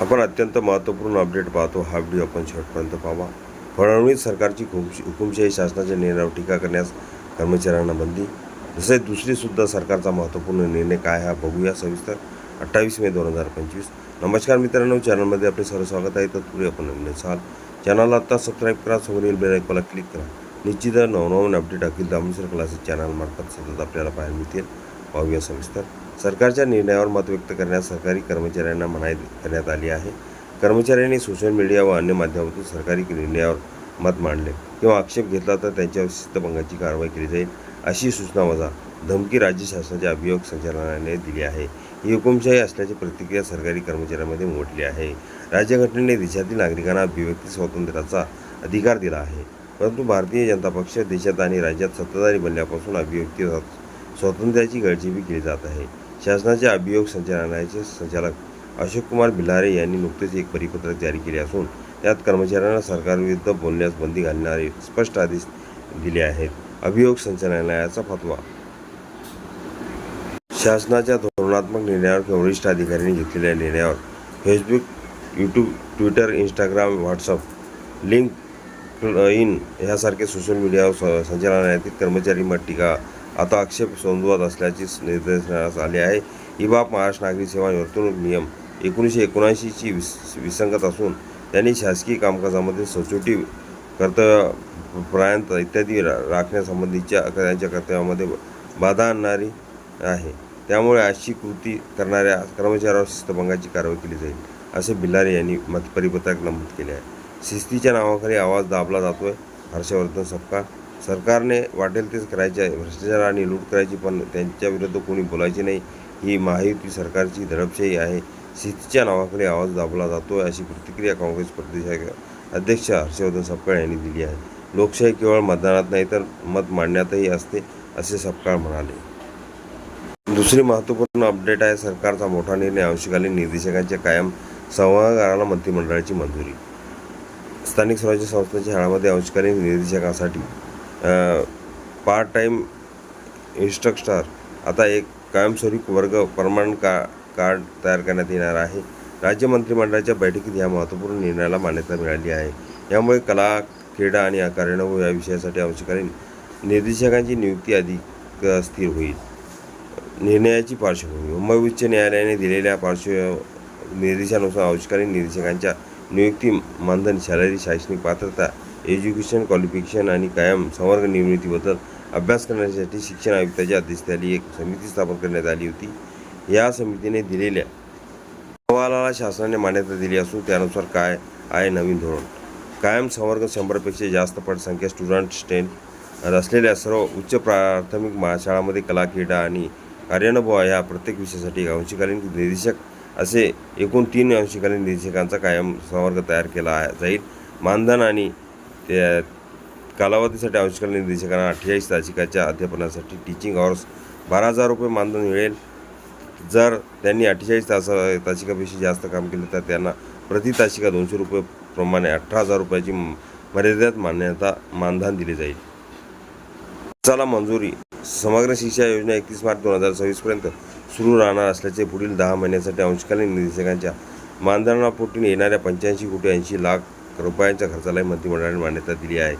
आपण अत्यंत महत्त्वपूर्ण अपडेट पाहतो. हा व्हिडिओ आपण शेवटपर्यंत पाहावा फडणवीस सरकारची हुकुमशाही शासनाच्या निर्णयावर टीका करण्यास कर्मचाऱ्यांना बंदी. तसेच दुसरीसुद्धा सरकारचा महत्त्वपूर्ण निर्णय काय हा बघूया सविस्तर. अठ्ठावीस मे दोन हजार पंचवीस. नमस्कार मित्रांनो चॅनलमध्ये आपले सर्व स्वागत आहे. तत्पूर्वी आपण नवीन असाल. चॅनलला आत्ता सबस्क्राईब करा समोरील बेल आयकॉनला क्लिक करा. निश्चित नवनवीन अपडेट अखिल दामोसर क्लासेस चॅनलमार्फत सतत आपल्याला पाहायला मिळतील. पाहूया सविस्तर. सरकारच्या निर्णयावर मत व्यक्त करण्यास सरकारी कर्मचाऱ्यांना मनाई करण्यात आली आहे. कर्मचाऱ्यांनी सोशल मीडिया व अन्य माध्यमातून सरकारी निर्णयावर मत मांडले. किंवा आक्षेप घेतला तर त्यांच्यावर शिस्तभंगाची कारवाई केली जाईल अशी सूचना वजा धमकी राज्य शासनाच्या अभियोग संचालनालयाने दिली आहे. ही हुकुमशाही असल्याची प्रतिक्रिया सरकारी कर्मचाऱ्यांमध्ये उमटली आहे. राज्यघटनेने देशातील नागरिकांना अभिव्यक्ती स्वातंत्र्याचा अधिकार दिला आहे. परंतु भारतीय जनता पक्ष देशात आणि राज्यात सत्ताधारी बनल्यापासून अभिव्यक्ती स्वातंत्र्याची गळचेपी केली जात आहे. शासनाच्या अभियोग संचालनालयाचे संचालक अशोक कुमार भिलारे यांनी नुकतेच एक परिपत्रक जारी केले असून त्यात कर्मचाऱ्यांना सरकारविरुद्ध बोलण्यास बंदी घालणारे स्पष्ट आदेश दिले आहेत. अभियोग संचालनालयाचा फतवा शासनाच्या धोरणात्मक निर्णयावर किंवा वरिष्ठ अधिकाऱ्यांनी घेतलेल्या निर्णयावर Facebook YouTube Twitter Instagram WhatsApp LinkedIn ह्यासारखे सोशल मीडियावर संचालनालयातील कर्मचारी मत टीका आता आक्षेप नोंदवत असल्याचे निर्देशनास आले आहे. ही बाब महाराष्ट्र नागरी सेवा वर्तणूक नियम एकोणीसशे एकोणऐंशीची विस विसंगत असून त्यांनी शासकीय कामकाजामध्ये सचोटी कर्तव्य प्रयांत इत्यादी रा राखण्यासंबंधीच्या त्यांच्या कर्तव्यामध्ये बाधा आणणारी आहे. त्यामुळे अशी कृती करणाऱ्या कर्मचाऱ्यावर शिस्तभंगाची कारवाई केली जाईल असे बिल्लारे यांनी मत परिपत्रक नमूद केले आहे. शिस्तीच्या नावाखाली आवाज दाबला जातोय. हर्षवर्धन सपकाळ सरकारने वाटेल तेच करायचे भ्रष्टाचार आणि लूट करायची पण त्यांच्याविरुद्ध कोणी बोलायचे नाही. ही महायुती सरकारची दडपशाही आहे. शिस्तीच्या नावाखाली आवाज दाबला जातो आहे अशी प्रतिक्रिया काँग्रेस प्रदेश अध्यक्ष हर्षवर्धन सपकाळ यांनी दिली आहे. लोकशाही केवळ मतदानात नाही तर मत मांडण्यातही असते असे सपकाळ म्हणाले. दुसरी महत्त्वपूर्ण अपडेट आहे सरकारचा मोठा निर्णय अंशकालीन निर्देशकांच्या कायम सभागाराला मंत्रिमंडळाची मंजुरी. स्थानिक स्वराज्य संस्थांच्या शाळांमध्ये अंशकालीन निर्देशकांसाठी पार्ट टाईम इन्स्ट्रक्टर आता एक कायमस्वरूप वर्ग परमानंट का कार्ड तयार करण्यात येणार आहे. राज्य मंत्रिमंडळाच्या बैठकीत या महत्त्वपूर्ण निर्णयाला मान्यता मिळाली आहे. यामुळे कला क्रीडा आणि कार्यानुभव या विषयासाठी अंशकालीन निर्देशकांची नियुक्ती अधिक स्थिर होईल. निर्णयाची पार्श्वभूमी. मुंबई उच्च न्यायालयाने दिलेल्या पार्श्व निर्देशानुसार अंशकालीन निर्देशकांच्या नियुक्ती मानधन सॅलरी शैक्षणिक पात्रता एज्युकेशन क्वालिफिकेशन आणि कायम संवर्ग निर्मितीबद्दल अभ्यास करण्यासाठी शिक्षण आयुक्ताच्या अध्यक्षतेखाली एक समिती स्थापन करण्यात आली होती. या समितीने दिलेल्या अहवालाला शासनाने मान्यता दिली असून त्यानुसार काय आहे नवीन धोरण? कायम संवर्ग शंभरपेक्षा जास्त पटसंख्या स्टुडंट स्टेंट असलेल्या सर्व उच्च प्राथमिक महाशाळामध्ये कला क्रीडा आणि कार्यानुभव या प्रत्येक विषयासाठी एक अंशकालीन निर्देशक असे एकूण तीन अंशकालीन निर्देशकांचा कायम संवर्ग तयार केला जाईल मानधन आणि त्या कालावधीसाठी अंशकालीन निर्देशकांना अठ्ठेचाळीस तासिकाच्या अध्यापनासाठी टीचिंग आवर्स बारा हजार रुपये मानधन मिळेल. जर त्यांनी अठ्ठेचाळीस तास तासिकापेक्षा जास्त काम केले तर त्यांना प्रति तासिका दोनशे रुपये प्रमाणे अठरा हजार रुपयाची मर्यादेत मान्यता मानधन दिले जाईल. चला मंजुरी. समग्र शिक्षा योजना एकतीस मार्च दोन हजार सव्वीसपर्यंत सुरू राहणार असल्याचे पुढील दहा महिन्यासाठी अंशकालीन निर्देशकांच्या मानधनापोटी येणाऱ्या पंच्याऐंशी कोटी ऐंशी लाख रुपयांच्या खर्चालाही मंत्रिमंडळाने मान्यता दिली आहे.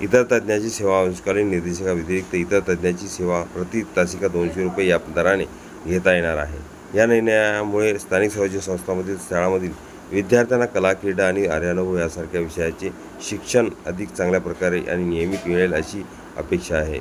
इतर तज्ज्ञाची सेवा अंशकालीन निर्देशकाव्यतिरिक्त इतर तज्ज्ञाची सेवा प्रति तासिका दोनशे रुपये या दराने घेता येणार आहे. या निर्णयामुळे स्थानिक स्वराज्य संस्थांमधील शाळांमधील विद्यार्थ्यांना कला क्रीडा आणि आर्यानुभव यासारख्या विषयाचे शिक्षण अधिक चांगल्या प्रकारे आणि नियमित मिळेल अशी अपेक्षा आहे.